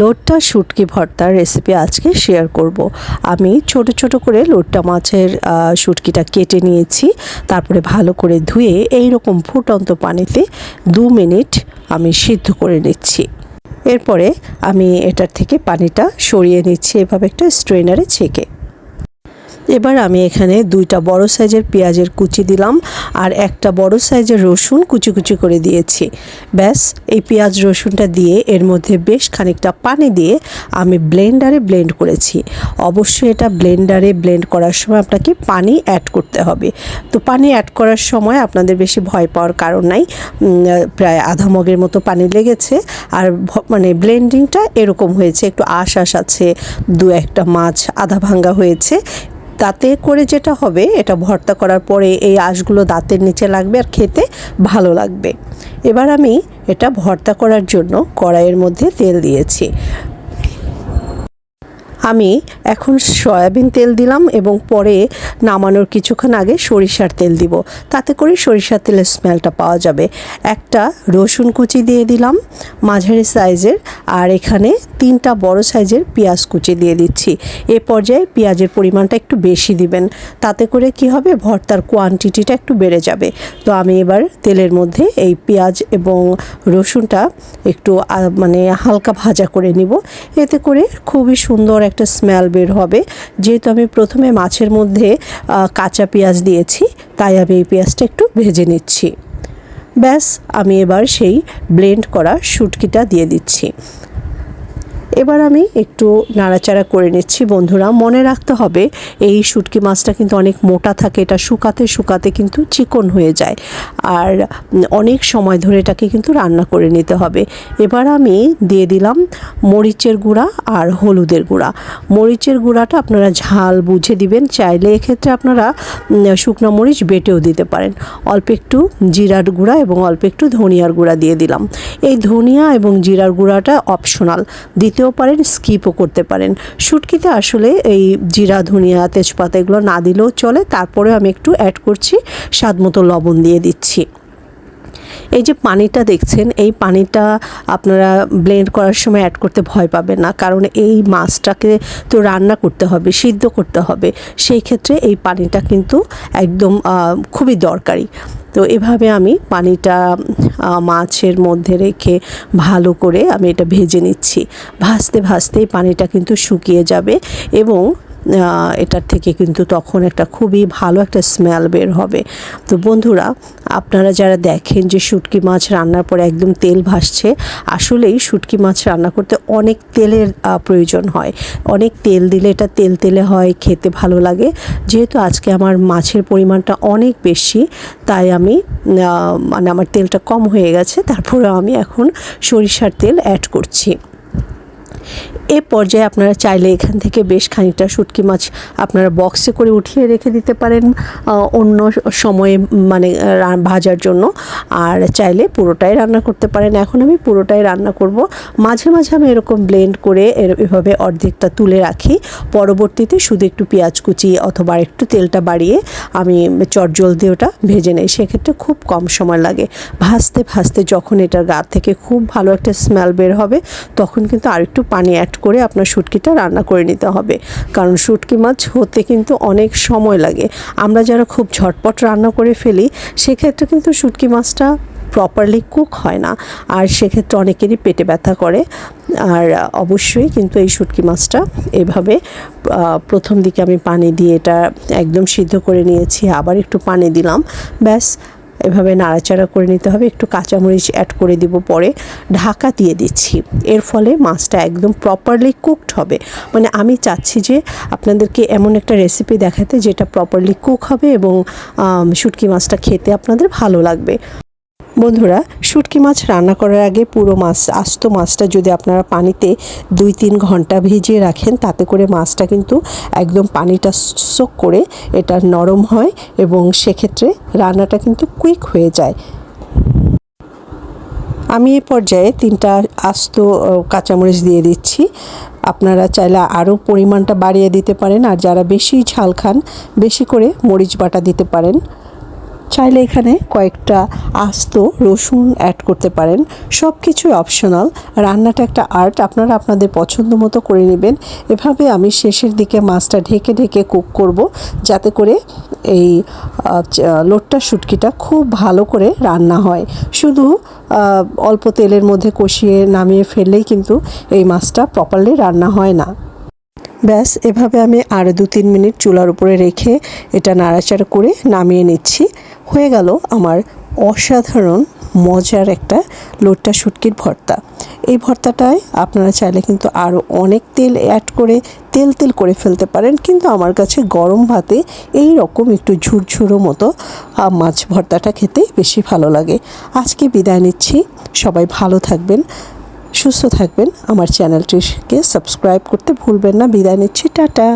লোটটা শুটকি ভর্তার রেসিপি আজকে শেয়ার করব। আমি ছোট ছোট করে লোটটা মাছের শুটকিটা কেটে নিয়েছি, তারপরে ভালো করে ধুয়ে এই রকম ফুটন্ত পানিতে দু মিনিট আমি সিদ্ধ করে নিচ্ছি। এরপরে আমি এটার থেকে পানিটা সরিয়ে নিচ্ছি, এভাবে একটা স্ট্রেনারে ছেঁকে। এবার আমি এখানে দুইটা বড় সাইজের পেঁয়াজের কুচি দিলাম আর একটা বড় সাইজের রসুন কুচি কুচি করে দিয়েছি। ব্যাস, এই পেঁয়াজ রসুনটা দিয়ে এর মধ্যে বেশ খানিকটা পানি দিয়ে আমি ব্লেন্ডারে ব্লেন্ড করেছি। অবশ্যই এটা ব্লেন্ডারে ব্লেন্ড করার সময় আপনাকে পানি অ্যাড করতে হবে। তো পানি অ্যাড করার সময় আপনাদের বেশি ভয় পাওয়ার কারণ নাই। প্রায় আধা মগের মতো পানি লেগেছে আর মানে ব্লেন্ডিংটা এরকম হয়েছে। একটু আশ আশ আছে, দু একটা মাছ আধা ভাঙ্গা হয়েছে। তাতে করে যেটা হবে, এটা ভর্তা করার পরে এই আঁশগুলো দাঁতের নিচে লাগবে আর খেতে ভালো লাগবে। এবার আমি এটা ভর্তা করার জন্য কড়াইয়ের মধ্যে তেল দিয়েছি। আমি এখন সয়াবিন তেল দিলাম এবং পরে নামানোর কিছুক্ষণ আগে সরিষার তেল দিব। তাতে করে সরিষার তেলের স্মেলটা পাওয়া যাবে। একটা রসুন কুচি দিয়ে দিলাম মাঝারি সাইজের আর এখানে তিনটা বড় সাইজের পেঁয়াজ কুচি দিয়ে দিচ্ছি। এ পর্যায়ে পেঁয়াজের পরিমাণটা একটু বেশি দিবেন। তাতে করে কি হবে? ভর্তার কোয়ান্টিটিটা একটু বেড়ে যাবে। তো আমি এবার তেলের মধ্যে এই পেঁয়াজ এবং রসুনটা একটু মানে হালকা ভাজা করে নিব। এতে করে খুবই সুন্দর একটা স্মেল বের হবে। যেহেতু আমি প্রথমে মাছের মধ্যে কাঁচা পেঁয়াজ দিয়েছি, তাই আমি এই পেঁয়াজটা একটু ভেজে নিচ্ছি। ব্যাস, আমি এবার সেই ব্লেন্ড করা শুটকিটা দিয়ে দিচ্ছি। এবার আমি একটু নাড়াচাড়া করে নিচ্ছি, বন্ধুরা। মনে রাখতে হবে, এই শুটকি মাছটা কিন্তু অনেক মোটা থাকে, এটা শুকাতে শুকাতে কিন্তু চিকন হয়ে যায়। আর অনেক সময় ধরে এটাকে কিন্তু রান্না করে নিতে হবে। এবার আমি দিয়ে দিলাম মরিচের গুঁড়া আর হলুদের গুঁড়া। মরিচের গুঁড়াটা আপনারা ঝাল বুঝে দিবেন, চাইলে এক্ষেত্রে আপনারা শুকনো মরিচ বেটেও দিতে পারেন। অল্প একটু জিরার গুঁড়া এবং অল্প একটু ধনিয়ার গুঁড়া দিয়ে দিলাম। এই ধনিয়া এবং জিরার গুঁড়াটা অপশনাল। দিতেও পারেন স্কিপও করতে পারেন। শুটকিতে আসলে এই জিরা, ধনিয়া, তেজপাতা এগুলো না দিলেও চলে। তারপরে আমি একটু অ্যাড করছি, স্বাদ মতো লবণ দিয়ে দিচ্ছি। এই যে পানিটা দেখছেন, এই পানিটা আপনারা ব্লেন্ড করার সময় অ্যাড করতে ভয় পাবেন না। কারণ এই মাছটাকে তো রান্না করতে হবে, সিদ্ধ করতে হবে। সেই ক্ষেত্রে এই পানিটা কিন্তু একদম খুবই দরকারি। তো এভাবে আমি পানিটা মাছের মধ্যে রেখে ভালো করে আমি এটা ভেজে নিচ্ছি। ভাজতে, ভাজতেই পানিটা কিন্তু শুকিয়ে যাবে এবং এটার থেকে কিন্তু তখন একটা খুবই ভালো একটা স্মেল বের হবে। তো বন্ধুরা, আপনারা যারা দেখেন যে শুটকি মাছ রান্নার পরে একদম তেল ভাসছে, আসলেই শুটকি মাছ রান্না করতে অনেক তেলের প্রয়োজন হয়। অনেক তেল দিলে এটা তেল তেলে হয়, খেতে ভালো লাগে। যেহেতু আজকে আমার মাছের পরিমাণটা অনেক বেশি, তাই আমি মানে আমার তেলটা কম হয়ে গেছে তারপরে আমি এখন সরিষার তেল অ্যাড করছি। এ পর্যায়ে আপনারা চাইলে এখান থেকে বেশ খানিকটা শুটকি মাছ আপনারা বক্সে করে উঠিয়ে রেখে দিতে পারেন অন্য সময়ে মানে ভাজার জন্য। আর চাইলে পুরোটাই রান্না করতে পারেন। এখন আমি পুরোটাই রান্না করব। মাঝে মাঝে আমি এরকম ব্লেন্ড করে এভাবে অর্ধেকটা তুলে রাখি। পরবর্তীতে শুধু একটু পেঁয়াজ কুচি অথবা একটু তেলটা বাড়িয়ে আমি চটজল দিয়ে ওটা ভেজে নেই। সেক্ষেত্রে খুব কম সময় লাগে। ভাজতে ভাজতে যখন এটার গা থেকে খুব ভালো একটা স্মেল বের হবে, তখন কিন্তু আর একটু পানি অ্যাড করে আপনার শুটকিটা রান্না করে নিতে হবে। কারণ শুটকি মাছ হতে কিন্তু অনেক সময় লাগে। আমরা যারা খুব ঝটপট রান্না করে ফেলি, সেক্ষেত্রে কিন্তু শুটকি মাছটা প্রপারলি কুক হয় না। আর সেক্ষেত্রে অনেকেরই পেটে ব্যথা করে। আর অবশ্যই কিন্তু এই শুটকি মাছটা এভাবে প্রথম দিকে আমি পানি দিয়ে এটা একদম সিদ্ধ করে নিয়েছি। আবার একটু পানি দিলাম। ব্যাস এভাবে নাড়াচাড়া করে নিতে হবে। একটু কাঁচামরিচ অ্যাড করে দিব পরে। ঢাকা দিয়ে দিচ্ছি। এর ফলে মাছটা একদম প্রপারলি কুকড হবে। মানে আমি চাচ্ছি যে আপনাদেরকে এমন একটা রেসিপি দেখাতে যেটা প্রপারলি কুক হবে এবং শুটকি মাছটা খেতে আপনাদের ভালো লাগবে। বন্ধুরা, শুটকি মাছ রান্না করার আগে পুরো মাছ, আস্ত মাছটা যদি আপনারা পানিতে দুই তিন ঘণ্টা ভিজিয়ে রাখেন, তাতে করে মাছটা কিন্তু একদম পানিটা সোক করে এটা নরম হয় এবং সেক্ষেত্রে রান্নাটা কিন্তু কুইক হয়ে যায়। আমি এই পর্যায়ে তিনটা আস্ত কাঁচামরিচ দিয়ে দিচ্ছি। আপনারা চাইলে আরও পরিমাণটা বাড়িয়ে দিতে পারেন, আর যারা বেশি ঝাল খান, বেশি করে মরিচ বাটা দিতে পারেন। চাইলে এখানে কয়েকটা আস্ত রসুন অ্যাড করতে পারেন। সব কিছুই অপশনাল রান্নাটা একটা আর্ট আপনারা আপনাদের পছন্দ মতো করে নেবেন। এভাবে আমি শেষের দিকে মাছটা ঢেকে ঢেকে কুক করব, যাতে করে এই লোট্টা, শুটকিটা খুব ভালো করে রান্না হয়। শুধু অল্প তেলের মধ্যে কষিয়ে নামিয়ে ফেললেই কিন্তু এই মাছটা প্রপারলি রান্না হয় না। ব্যাস, এভাবে আমি আরও দু তিন মিনিট চুলার উপরে রেখে এটা নাড়াচাড়া করে নামিয়ে নিচ্ছি। হয়ে গেল আমার অসাধারণ, মজার একটা লোট্টা শুটকির ভর্তা। এই ভর্তাটায় আপনারা চাইলে কিন্তু আরও অনেক তেল অ্যাড করে, তেল তেল করে ফেলতে পারেন। কিন্তু আমার কাছে গরম ভাতে এই রকম একটু ঝুরঝুরো মতো মাছ ভর্তাটা খেতে বেশি ভালো লাগে। আজকে বিদায় নিচ্ছি। সবাই ভালো থাকবেন, সুস্থ থাকবেন। আমার চ্যানেলটিকে সাবস্ক্রাইব করতে ভুলবেন না। বিদায় নিচ্ছি। টাটা।